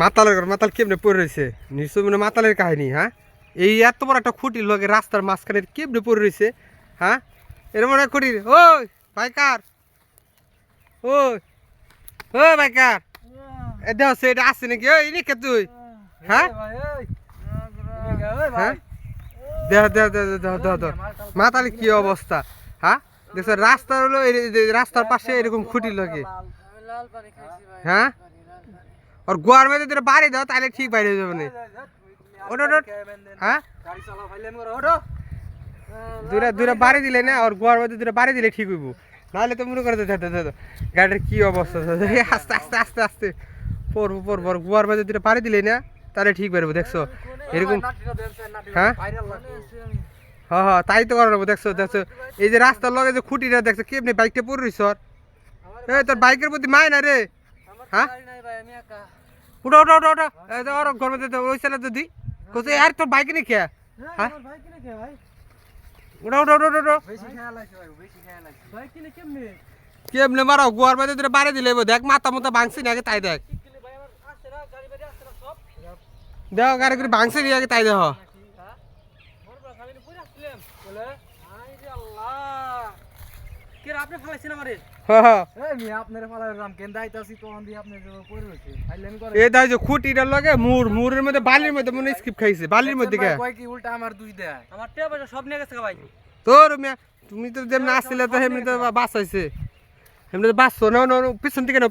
মাতালের ঘর মাতাল কেমনে পড়ে রয়েছে? নিশ্চয় মানে মাতালের কাহিনী হ্যাঁ? এই এত বড় একটা খুঁটির লগে রাস্তার মাঝখানে কেমনে পড়ে রয়েছে হ্যাঁ? এর মনে খুঁটি ওই বাইকার ওই ও বাইকার এ দেখ সে এটা আসছে নাকি? ওই রেখে তুই? হ্যাঁ? হ্যাঁ? দেখ দেখ দেখ দেখ দেখ দেখ মাতালে কি অবস্থা হ্যাঁ? দেখছ রাস্তা হলো রাস্তার পাশে এরকম খুঁটি লগে। হ্যাঁ? আর গোয়ার মধ্যে তোরা বাড়ি দাও তাহলে ঠিক বাইরে যাবে না ওটা হ্যাঁ দূরে দূরে বাড়ি দিলে না আর গোয়ার মধ্যে দূরে বাড়ি দিলে ঠিক হইব নাহলে তো মনে করে দে দে দে গাড়ির কি অবস্থা আস্তে আস্তে আস্তে আস্তে পড়ব পড়ব আর গোয়ার মধ্যে দূরে বাড়ি দিলে না তাহলে ঠিক বেরবো দেখছ এরকম হ্যাঁ হ্যাঁ হ্যাঁ তাই তো করাবো দেখছ দেখছ এই যে রাস্তার লগে যে খুঁটিটা দেখছ কেমনি বাইকটা পড়ে রইছ এই তোর বাইকের প্রতি মায় না রে হ্যাঁ? নাই ভাই আমি একা। উঠো উঠো উঠো উঠো। ওর ঘর মধ্যে ওই ছেলে তো দি। কোথায় আর তোর বাইক নি কে হ্যাঁ ভাই কিনে কে ভাই। উঠো উঠো উঠো উঠো। কেমনে? কেমনে গোয়ার মধ্যে তোরা বাড়ি দিলে দেখ মাথা মুথা ভাঙছি না আগে তাই দেখ দেখ গাড়ি করে ভাঙছি নি আগে তাই দেখ। হ্যাঁ? মোর আল্লাহ! আপনি ফলাইছেন আমারে? হ্যাঁ হ্যাঁ। এই মি আপনারে ফালাইলাম কেন দাইতাছি তখন দিয়ে আপনি যে পড়ে রইছে ফাইলেন করে এই দাই যে খুঁটিটার লগে মুর মুরের মধ্যে বালির মধ্যে মনে স্কিপ খাইছে বালির মধ্যে কে কয় কি উল্টা আমার দুই দেয়। আমার টেয়া পয়সা সব নিয়ে গেছে ভাই। তোর মিয়া তুমি তো যেমন আসছিলে তো এমনি তো বাস এমনি না, না, পিছন থেকে না